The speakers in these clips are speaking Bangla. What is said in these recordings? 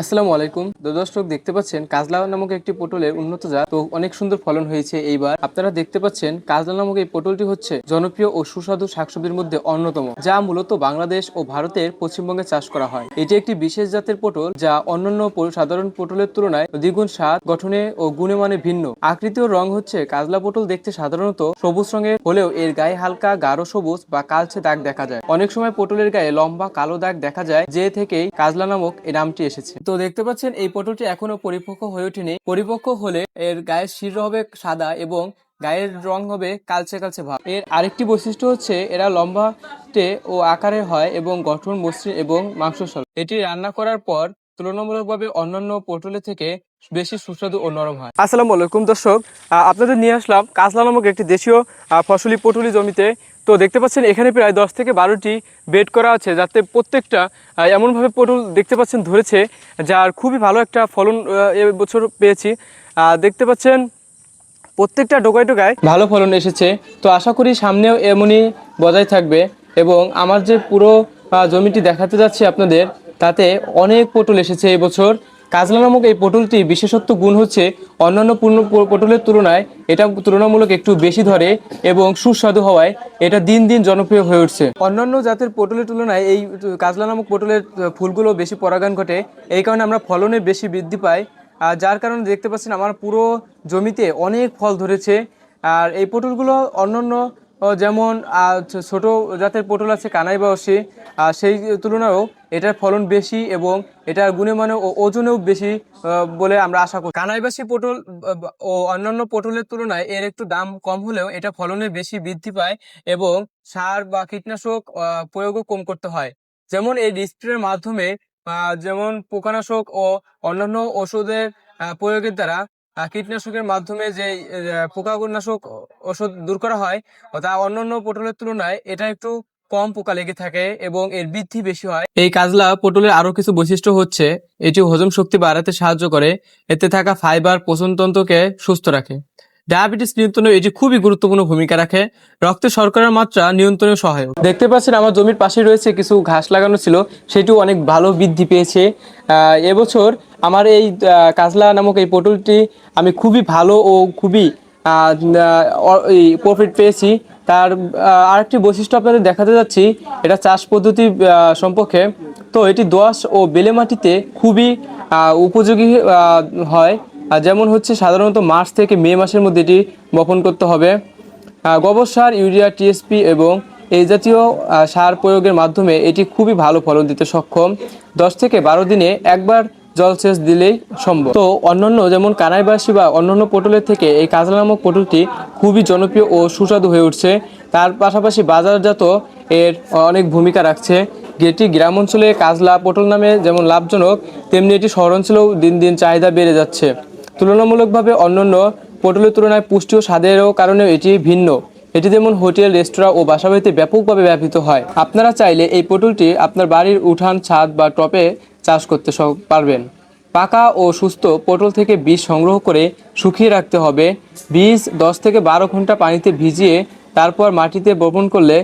আসসালামু আলাইকুম। দর্শক, দেখতে পাচ্ছেন কাজলা নামক একটি পটলের উন্নত জাত। তো অনেক সুন্দর ফলন হয়েছে এইবার। আপনারা দেখতে পাচ্ছেন কাজলা নামক এই পটলটি হচ্ছে জনপ্রিয় ও সুস্বাদু শাকসবজির মধ্যে অন্যতম, যা মূলত বাংলাদেশ ও ভারতের পশ্চিমবঙ্গে চাষ করা হয়। এটি একটি বিশেষ জাতের পটল, যা অন্যান্য সাধারণ পটলের তুলনায় দ্বিগুণ স্বাদ, গঠনে ও গুণে মানে ভিন্ন। আকৃতি ও রং হচ্ছে কাজলা পটল দেখতে সাধারণত সবুজ রঙের, হলেও এর গায়ে হালকা গাঢ় সবুজ বা কালচে দাগ দেখা যায়। অনেক সময় পটলের গায়ে লম্বা কালো দাগ দেখা যায়, যে থেকেই কাজলা নামক এই নামটি এসেছে। তো দেখতে পাচ্ছেন, এই পটলটি এখনও পরিপক্ক হয়ে ওঠেনি। পরিপক্ক হলে এর গায়ের শির হবে সাদা এবং গায়ের রং হবে কালচে কালচে ভাব। এর আরেকটি বৈশিষ্ট্য হচ্ছে, এরা লম্বাটে ও আকারে হয় এবং গঠন, মসৃণ এবং মাংস এটি রান্না করার পর তুলনামূলকভাবে অন্যান্য পটলের থেকে বেশি সুস্বাদু ও নরম হয়। আসসালামু আলাইকুম দর্শক আপনাদের নিয়ে আসলাম কাজলা নামক একটি দেশীয় ফসলি পটুলি জমিতে। তো দেখতে পাচ্ছেন এখানে প্রায় দশ থেকে বারোটি বেড করা আছে, যাতে প্রত্যেকটা এমনভাবে পটল দেখতে পাচ্ছেন ধরেছে, যার খুবই ভালো একটা ফলন এবছর পেয়েছি। দেখতে পাচ্ছেন প্রত্যেকটা ডোকায় ডোকায় ভালো ফলন এসেছে। তো আশা করি সামনেও এমনই বজায় থাকবে এবং আমার যে পুরো জমিটি দেখাতে যাচ্ছি আপনাদের, তাতে অনেক পটল এসেছে এবছর। কাজলা নামক এই পটলটি বিশেষত্ব গুণ হচ্ছে অন্যান্য পূর্ণ পটলের তুলনায় এটা তুলনামূলক একটু বেশি ধরে এবং সুস্বাদু হওয়ায় এটা দিন দিন জনপ্রিয় হয়ে উঠছে। অন্যান্য জাতের পটলের তুলনায় এই কাজলা নামক পটলের ফুলগুলো বেশি পরাগায়ন ঘটে, এই কারণে আমরা ফলনে বেশি বৃদ্ধি পাই। আর যার কারণে দেখতে পাচ্ছেন আমার পুরো জমিতে অনেক ফল ধরেছে। আর এই পটলগুলো অন্যান্য যেমন ছোট জাতের পটল আছে কানাই বাউসি সেই তুলনায়ও এটার ফলন বেশি এবং এটার গুণে মানে ও, ওজনেও বেশি বলে আমরা আশা করি। কানাইবাসী পটল ও অন্যান্য পটলের তুলনায় এর একটু দাম কম হলেও এটা ফলনে বেশি বৃদ্ধি পায় এবং সার বা কীটনাশক প্রয়োগও কম করতে হয়। যেমন এই স্প্রের মাধ্যমে যেমন পোকানাশক ও অন্যান্য ওষুধের প্রয়োগের দ্বারা কীটনাশকের মাধ্যমে যে আহ, পোকানাশক ওষুধ দূর করা হয় তা অন্যান্য পটলের তুলনায় এটা একটু কম পোকা লেগে থাকে এবং এর বৃদ্ধি বেশি হয়। এই কাজলা পটলের আরও কিছু বৈশিষ্ট্য হচ্ছে এটি হজম শক্তি বাড়াতে সাহায্য করে এতে থাকা ফাইবার পোষণতন্ত্রকে সুস্থ রাখে। ডায়াবেটিস নিয়ন্ত্রণে এটি খুবই গুরুত্বপূর্ণ ভূমিকা রাখে। রক্তে শর্করার মাত্রা নিয়ন্ত্রণে সহায়ক। দেখতে পাচ্ছেন, আমার জমির পাশে রয়েছে কিছু ঘাস লাগানো ছিল, সেটিও অনেক ভালো বৃদ্ধি পেয়েছে। এবছর আমার এই কাজলা নামক এই পটলটি আমি খুবই ভালো ও খুবই প্রফিট পেয়েছি। তার আরেকটি বৈশিষ্ট্য আপনাদের দেখাতে যাচ্ছি, এটা চাষ পদ্ধতি সম্পর্কে। তো এটি দোআঁশ ও বেলে মাটিতে খুবই উপযোগী হয়। যেমন হচ্ছে সাধারণত মার্চ থেকে মে মাসের মধ্যে এটি বপন করতে হবে। গোবর সার, ইউরিয়া, টিএসপি এবং এই জাতীয় সার প্রয়োগের মাধ্যমে এটি খুবই ভালো ফলন দিতে সক্ষম। দশ থেকে বারো দিনে একবার জলসেচ দিলেই সম্ভব। তো অন্যান্য যেমন কানাইবাসী বা অন্যান্য পটলের থেকে এই কাজলা নামক পটলটি খুবই জনপ্রিয় ও সুস্বাদু হয়ে উঠছে। তার পাশাপাশি বাজারজাত এর অনেক ভূমিকা রাখছে। যেটি গ্রাম অঞ্চলে কাজলা পটল নামে যেমন লাভজনক, তেমনি এটি শহর অঞ্চলেও দিন দিন চাহিদা বেড়ে যাচ্ছে। তুলনামূলকভাবে অন্যান্য পটলের তুলনায় পুষ্টি ও স্বাদেরও কারণে এটি ভিন্ন। এটি যেমন হোটেল, রেস্তোরাঁ ও বাসাবাড়িতে ব্যাপকভাবে ব্যবহৃত হয়। আপনারা চাইলে এই পটলটি আপনার বাড়ির উঠান, ছাদ বা টপে চাষ করতে পারবেন। পাকা ও সুস্থ পটল থেকে বীজ সংগ্রহ করে শুকিয়ে রাখতে হবে। বীজ দশ থেকে বারো ঘণ্টা পানিতে ভিজিয়ে তারপর মাটিতে বপন করলে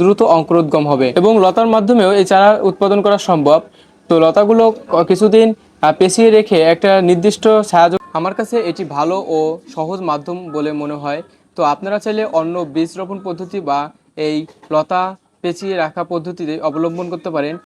দ্রুত অঙ্কুরোদ্গম হবে। এবং লতার মাধ্যমেও এই চারা উৎপাদন করা সম্ভব। তো লতাগুলো কিছুদিন পেঁচিয়ে রেখে একটা নির্দিষ্ট সাহায্য আমার কাছে এটি ভালো ও সহজ মাধ্যম বলে মনে হয়। তো আপনারা চাইলে অন্য বীজ রোপণ পদ্ধতি বা এই লতা পেঁচিয়ে রাখা পদ্ধতিতে অবলম্বন করতে পারেন।